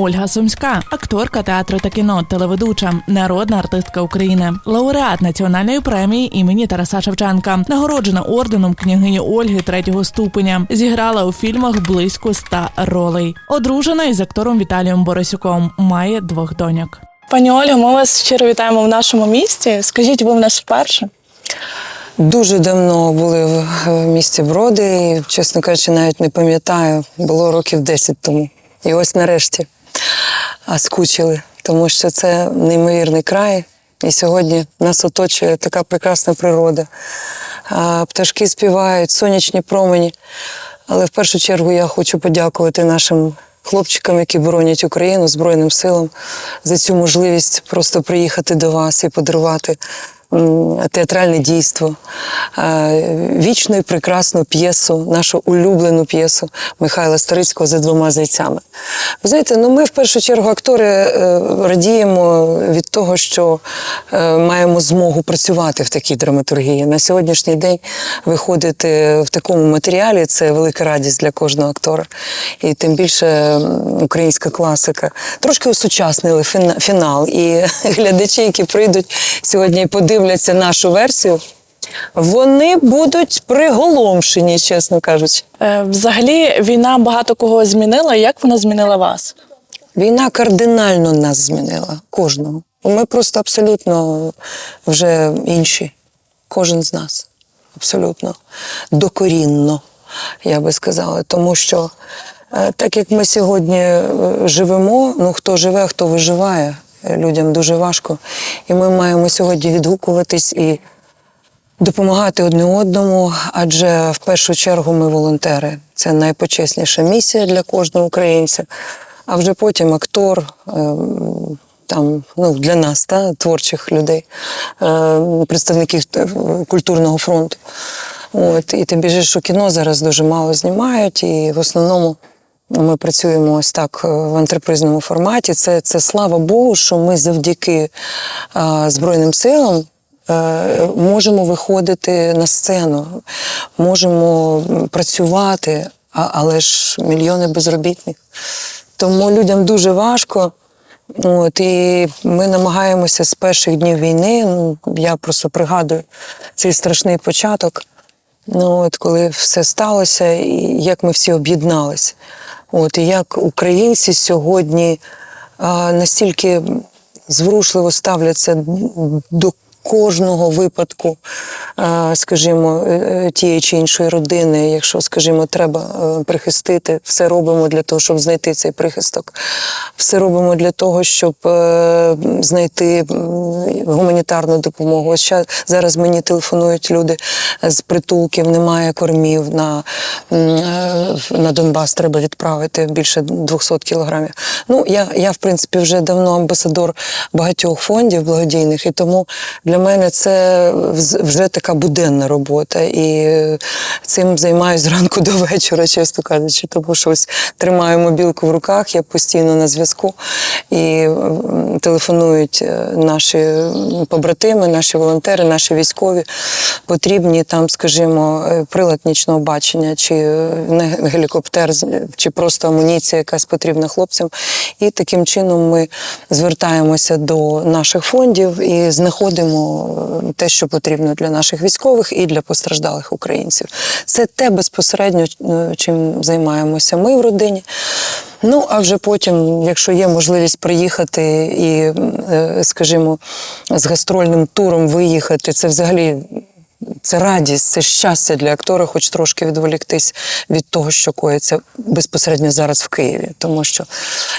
Ольга Сумська, акторка театру та кіно, телеведуча, народна артистка України, лауреат національної премії імені Тараса Шевченка, нагороджена орденом княгині Ольги третього ступеня. Зіграла у фільмах близько ста ролей. Одружена із актором Віталієм Борисюком. Має двох доньок. Пані Ольга, ми вас щиро вітаємо в нашому місті. Скажіть, ви в нас вперше? Дуже давно були в в місті Броди, і, чесно кажучи, навіть не пам'ятаю, було років 10 тому. І ось нарешті а скучили, тому що це неймовірний край. І сьогодні нас оточує така прекрасна природа. Пташки співають, сонячні промені. Але в першу чергу я хочу подякувати нашим хлопчикам, які боронять Україну, Збройним силам, за цю можливість просто приїхати до вас і подарувати театральне дійство, е, вічну і прекрасну п'єсу, нашу улюблену п'єсу Михайла Старицького за двома зайцями. Ви знаєте, ну ми в першу чергу актори е, радіємо від того, що е, маємо змогу працювати в такій драматургії. На сьогоднішній день виходити в такому матеріалі це велика радість для кожного актора. І тим більше українська класика. Трошки усучаснили фінал. І глядачі, які прийдуть сьогодні і подивляться нашу версію, вони будуть приголомшені, чесно кажучи. Е, Взагалі, війна багато кого змінила. Як вона змінила вас? Війна кардинально нас змінила, кожного. Ми просто абсолютно вже інші. Кожен з нас. Абсолютно докорінно, я би сказала. Тому що е, так як ми сьогодні е, живемо, ну хто живе, хто виживає, людям дуже важко. І ми маємо сьогодні відгукуватись і допомагати одне одному, адже в першу чергу ми волонтери. Це найпочесніша місія для кожного українця. А вже потім актор, ем, там, ну, для нас, та, творчих людей, е, представників е, культурного фронту. От, і тим більше, що кіно зараз дуже мало знімають, і в основному ми працюємо ось так е, в антрепризному форматі. Це, це слава Богу, що ми завдяки е, Збройним силам е, можемо виходити на сцену, можемо працювати, а, але ж мільйони безробітних. Тому людям дуже важко. От, і ми намагаємося з перших днів війни. Ну, я просто пригадую цей страшний початок. Ну, от коли все сталося, і як ми всі об'єдналися. От, і як українці сьогодні а, настільки зворушливо ставляться до кожного випадку, скажімо, е, е, тієї чи іншої родини, якщо, скажімо, треба е, прихистити, все робимо для того, щоб знайти цей прихисток. Все робимо для того, щоб знайти гуманітарну допомогу. Ось зараз мені телефонують люди з притулків, немає кормів на, на Донбас. Треба відправити більше 200 кілограмів. Ну, я, я, в принципі, вже давно амбасадор багатьох фондів благодійних, і тому для мене це вже така буденна робота. І е, цим займаюся зранку до вечора, чесно кажучи, тому що ось тримаю мобілку в руках, я постійно на зв'язку і телефонують е, наші побратими, наші волонтери, наші військові. Потрібні там, скажімо, е, прилад нічного бачення, чи е, не- гелікоптер, чи просто амуніція, якась потрібна хлопцям. І таким чином ми звертаємося до наших фондів і знаходимо е, те, що потрібно для наших військових і для постраждалих українців. Це те безпосередньо, е, чим займаємося ми в родині. Ну, а вже потім, якщо є можливість приїхати і, е, скажімо, з гастрольним туром виїхати, це взагалі. Це радість, це щастя для актора, хоч трошки відволіктись від того, що коїться безпосередньо зараз в Києві. Тому що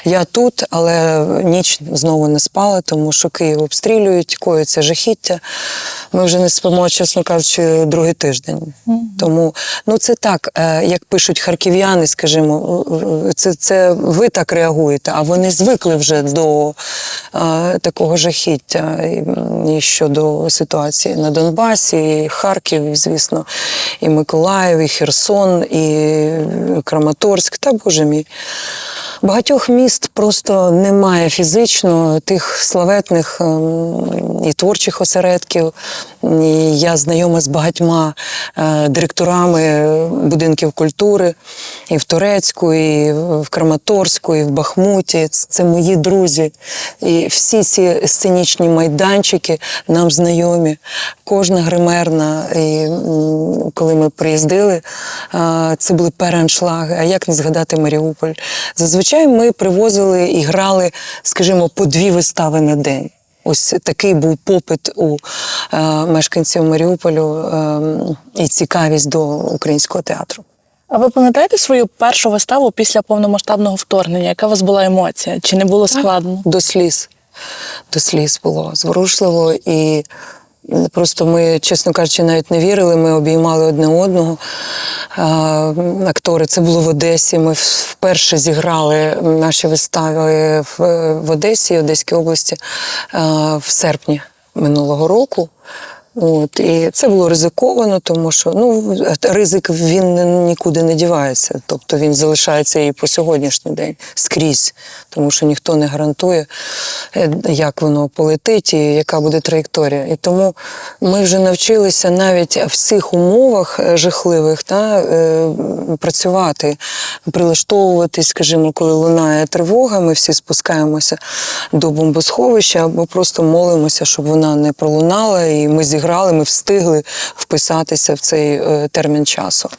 я тут, але ніч знову не спала, тому що Київ обстрілюють, коїться жахіття. Ми вже не спимо, чесно кажучи, другий тиждень. Тому ну це так, е, як пишуть харків'яни, скажімо, е, це, це ви так реагуєте, а вони звикли вже до е, такого жахіття і, і щодо ситуації на Донбасі, і Харків, звісно, і Миколаїв, і Херсон, і Краматорськ. Та боже мій. Багатьох міст просто немає фізично тих славетних ем, і творчих осередків, Я знайома з багатьма е, директорами будинків культури і в Турецьку, і в Краматорську, і в Бахмуті. Це- Це мої друзі. І всі ці сценічні майданчики нам знайомі. Кожна гримерна. І коли ми приїздили, е, це були переаншлаги. А як не згадати Маріуполь? Зазвичай ми привозили і грали, скажімо, по дві вистави на день. Ось такий був попит у е, мешканців Маріуполю е, і цікавість до українського театру. А ви пам'ятаєте свою першу виставу після повномасштабного вторгнення? Яка у вас була емоція? Чи не було складно? До сліз. До сліз було зворушливо і. Просто ми, чесно кажучи, навіть не вірили. Ми обіймали одне одного. Актори, це було в Одесі. Ми вперше зіграли наші вистави в, Одесі, Одеській області в серпні минулого року. От, і це було ризиковано, тому що ну, ризик він нікуди не дівається. Тобто він залишається і по сьогоднішній день скрізь, тому що ніхто не гарантує, е, як воно полетить і яка буде траєкторія. І тому ми вже навчилися навіть в цих умовах е, жахливих та, е, працювати, прилаштовуватись, скажімо, коли лунає тривога, ми всі спускаємося до бомбосховища або просто молимося, щоб вона не пролунала, і ми зіграли, ми встигли вписатися в цей е, термін часу.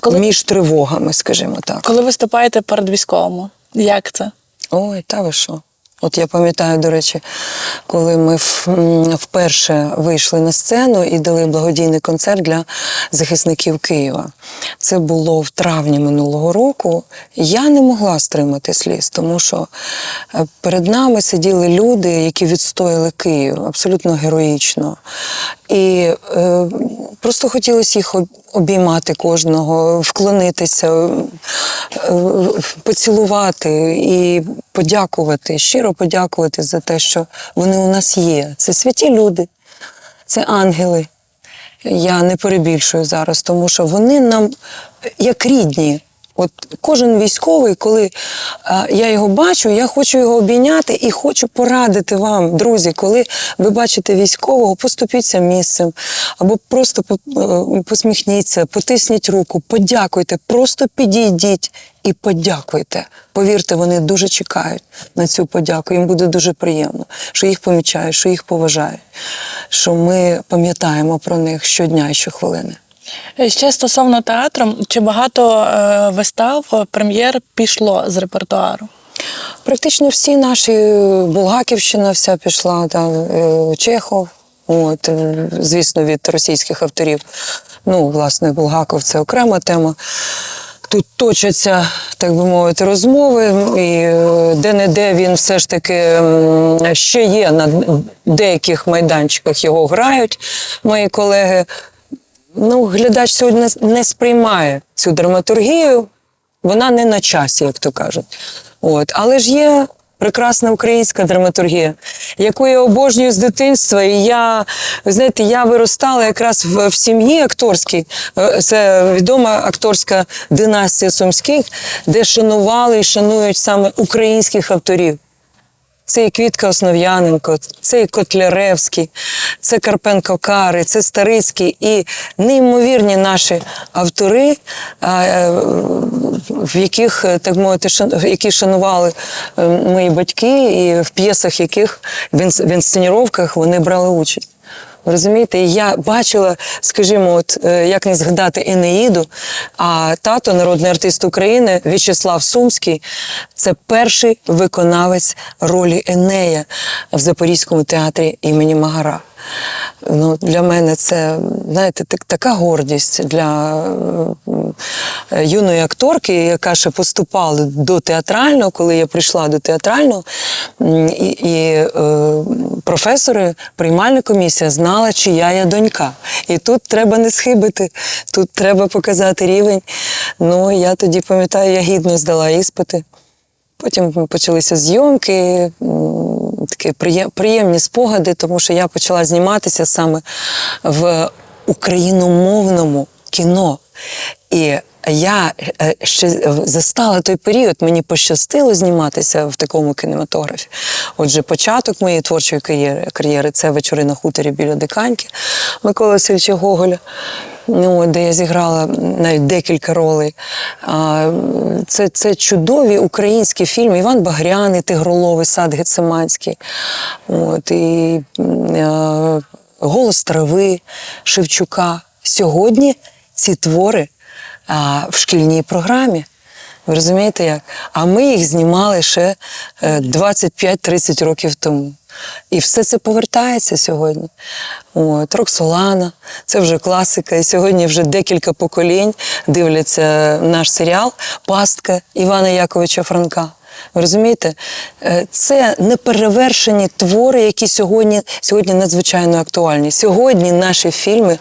Коли, Між тривогами, скажімо так. коли виступаєте перед військовими? Як це? Ой, та ви що? От я пам'ятаю, до речі, коли ми вперше вийшли на сцену і дали благодійний концерт для захисників Києва. Це було в травні минулого року. Я не могла стримати сліз, тому що е, перед нами сиділи люди, які відстояли Київ абсолютно героїчно. І е, просто хотілося їх обіймати кожного, вклонитися, е, поцілувати і подякувати, щиро подякувати за те, що вони у нас є. Це святі люди, це ангели. Я не перебільшую зараз, тому що вони нам як рідні. От кожен військовий, коли а, я його бачу, я хочу його обійняти і хочу порадити вам, друзі, коли ви бачите військового, поступіться місцем або просто е, посміхніться, потисніть руку, подякуйте, просто підійдіть і подякуйте. Повірте, вони дуже чекають на цю подяку. Їм буде дуже приємно, що їх помічають, що їх поважають, що ми пам'ятаємо про них щодня і щохвилини. Е, Ще стосовно театру, чи багато е, вистав, е, прем'єр пішло з репертуару? Практично всі наші Булгаківщина вся пішла, там Чехов. От, звісно, від російських авторів. Ну, власне, Булгаков це окрема тема. Тут точаться, так би мовити, розмови, і де-не-де він все ж таки ще є на деяких майданчиках його грають, мої колеги. Ну, глядач сьогодні не- сприймає цю драматургію, вона не на часі, як то кажуть. От. Але ж є прекрасна українська драматургія, яку я обожнюю з дитинства. І я, знаєте, я виростала якраз в, в сім'ї акторській. Е, Це відома акторська династія сумських, де шанували і шанують саме українських авторів. Це і Квітка Основ'яненко, це і Котляревський, це Карпенко Кари, це Старицький і неймовірні наші автори, е, в яких, е, так мовити, які шанували е, мої батьки, і в п'єсах яких в інс- в інсценіровках вони брали участь. Розумієте, я бачила, скажімо, от е, як не згадати Енеїду, а тато, народний артист України, В'ячеслав Сумський, це перший виконавець ролі Енея в Запорізькому театрі імені Магара. Ну, для мене це, знаєте, так, така гордість для е, юної акторки, яка ще поступала до театрального, коли я прийшла до театрального, і, і е, професори, приймальна комісія знала, чия я донька. І тут треба не схибити, тут треба показати рівень. Ну, я тоді пам'ятаю, я гідно здала іспити. Потім почалися зйомки, такі приємні спогади, тому що я почала зніматися саме в україномовному кіно. І я е, ще застала той період, мені пощастило зніматися в такому кінематографі. Отже, початок моєї творчої кар'єри, кар'єри це вечори на хуторі біля Диканьки Миколи Васильовича Гоголя. Ну, де я зіграла навіть декілька ролей. Це, це чудові українські фільми. Іван Багряний, Тигроловий, Сад Гециманський. От, і е, Голос трави Шевчука. Сьогодні ці твори в шкільній програмі. Ви розумієте як? А ми їх знімали ще е, 25-30 років тому. І все це повертається сьогодні. От, Роксолана, це вже класика. І сьогодні вже декілька поколінь дивляться наш серіал Пастка Івана Яковича Франка. Ви розумієте? Е, Це неперевершені твори, які сьогодні, сьогодні надзвичайно актуальні. Сьогодні наші фільми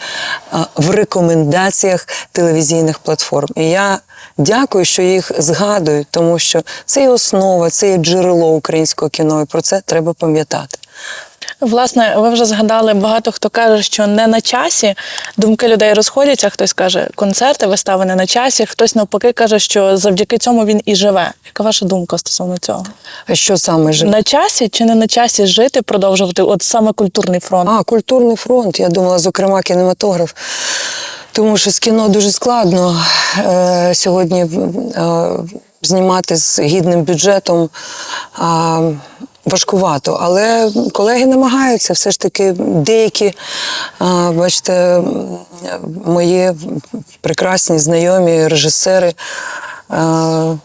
в рекомендаціях телевізійних платформ. І я дякую, що їх згадують, тому що це є основа, це є джерело українського кіно, і про це треба пам'ятати. Власне, ви вже згадали, багато хто каже, що не на часі. Думки людей розходяться. Хтось каже, концерти, вистави не на часі. Хтось навпаки каже, що завдяки цьому він і живе. Яка ваша думка стосовно цього? А Що саме ж? На часі чи не на часі жити, продовжувати? От саме культурний фронт. А, культурний фронт. Я думала, зокрема, кінематограф. Тому що з кіно дуже складно е, сьогодні е, знімати з гідним бюджетом. Е, Важкувато, але колеги намагаються. Все ж таки деякі, е, бачите, мої прекрасні знайомі режисери е,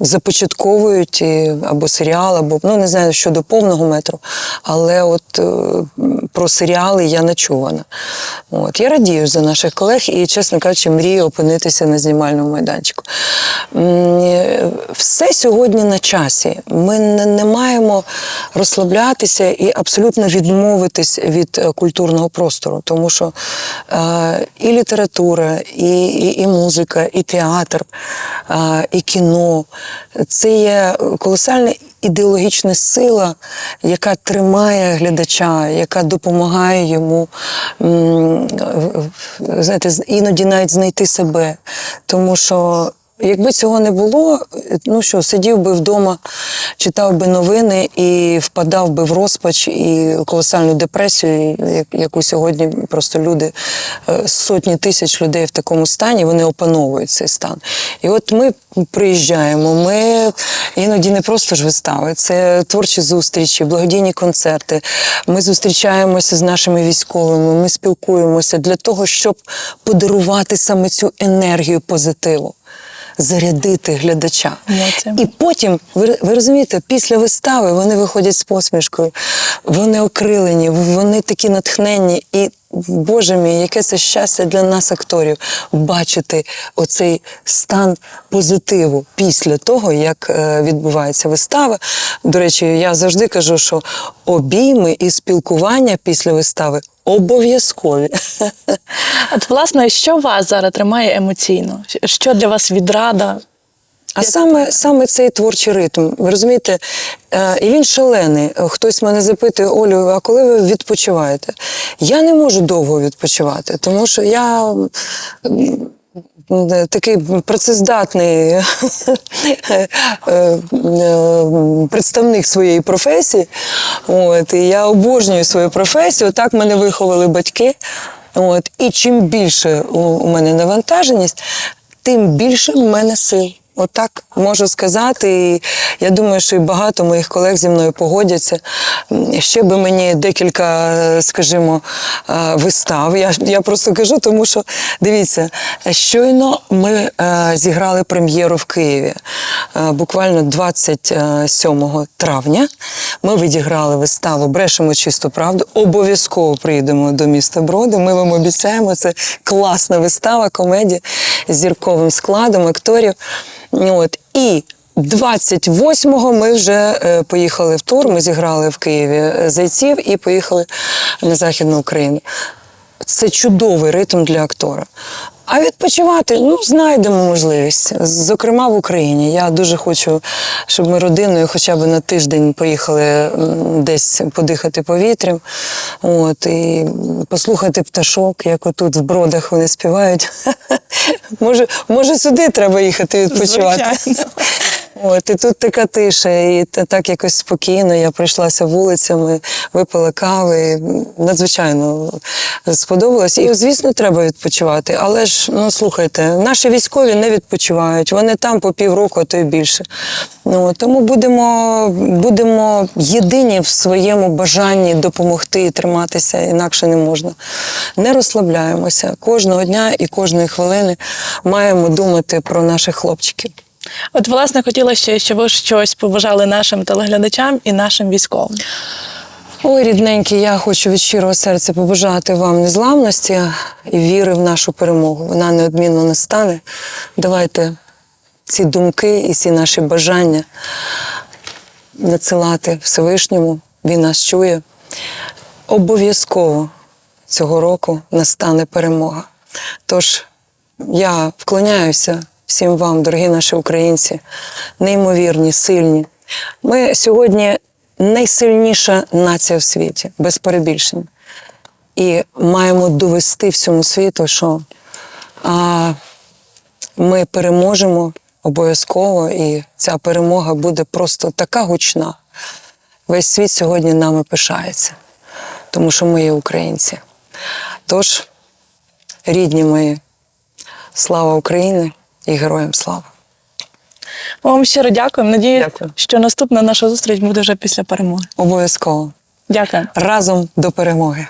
започатковують або серіал, або ну не знаю щодо повного метру, але от е, про серіали я не чувана. От я радію за наших колег і, чесно кажучи, мрію опинитися на знімальному майданчику. Е, Все сьогодні на часі. Ми не, не маємо розслаблятися і абсолютно відмовитись від е, культурного простору, тому що е, і література, і, і, і музика, і театр, е, і кіно це є колосальна ідеологічна сила, яка тримає глядача, яка допомагає йому знаєте, іноді навіть знайти себе. Тому що Якби цього не було, ну що, сидів би вдома, читав би новини і впадав би в розпач і колосальну депресію, яку сьогодні просто люди, е, сотні тисяч людей в такому стані, вони опановують цей стан. І от ми приїжджаємо, ми іноді не просто ж вистави, це творчі зустрічі, благодійні концерти. Ми зустрічаємося з нашими військовими, ми спілкуємося для того, щоб подарувати саме цю енергію позитиву зарядити глядача. І потім, ви, ви розумієте, після вистави вони виходять з посмішкою, вони окрилені, вони такі натхненні. І, Боже мій, яке це щастя для нас, акторів, бачити оцей стан позитиву після того, як е, відбувається вистава. До речі, я завжди кажу, що обійми і спілкування після вистави обов'язкові. От, власне, що вас зараз тримає емоційно? Що для вас відрада? А саме, саме цей творчий ритм, ви розумієте, е, і він шалений. Хтось мене запитує, Олю, а коли ви відпочиваєте? Я не можу довго відпочивати, тому що я такий працездатний е, е, представник своєї професії. От, і я обожнюю свою професію. Так мене виховали батьки. От, і чим більше у мене навантаженість, тим більше в мене сил. Отак можу сказати. І я думаю, що і багато моїх колег зі мною погодяться. Ще би мені декілька, скажімо, е, вистав. Я, я просто кажу, тому що дивіться, щойно ми е, зіграли прем'єру в Києві. Е, Буквально 27 травня ми відіграли виставу Брешемо чисту правду. Обов'язково приїдемо до міста Броди. Ми вам обіцяємо. Це класна вистава, комедія з зірковим складом акторів. От і 28-го ми вже е, поїхали в тур. Ми зіграли в Києві е, зайців і поїхали на Західну Україну. Це чудовий ритм для актора. А відпочивати, ну, знайдемо можливість. Зокрема, в Україні. Я дуже хочу, щоб ми родиною хоча б на тиждень поїхали десь подихати повітрям. От, і послухати пташок, як отут в бродах вони співають. Може, може сюди треба їхати відпочивати. Звичайно. От, і тут така тиша, і так якось спокійно. Я пройшлася вулицями, випила кави. Надзвичайно сподобалось. І, звісно, треба відпочивати. Але ж, ну слухайте, наші військові не відпочивають. Вони там по півроку, а то й більше. Ну, тому будемо, будемо єдині в своєму бажанні допомогти і триматися, інакше не можна. Не розслабляємося. Кожного дня і кожної хвилини маємо думати про наших хлопчиків. От, власне, хотіла ще, щоб ви щось побажали нашим телеглядачам і нашим військовим. Ой, рідненькі, я хочу від щирого серця побажати вам незламності і віри в нашу перемогу. Вона неодмінно настане. Давайте ці думки і ці наші бажання надсилати Всевишньому. Він нас чує. Обов'язково цього року настане перемога. Тож я вклоняюся всім вам, дорогі наші українці, неймовірні, сильні. Ми сьогодні найсильніша нація в світі, без перебільшень. І маємо довести всьому світу, що а, ми переможемо обов'язково, і ця перемога буде просто така гучна. Весь світ сьогодні нами пишається, тому що ми є українці. Тож, рідні мої, слава Україні і героям слава! Ми вам щиро дякуємо. Надіюсь, Дякую. що наступна наша зустріч буде вже після перемоги. Обов'язково Дякую. разом до перемоги.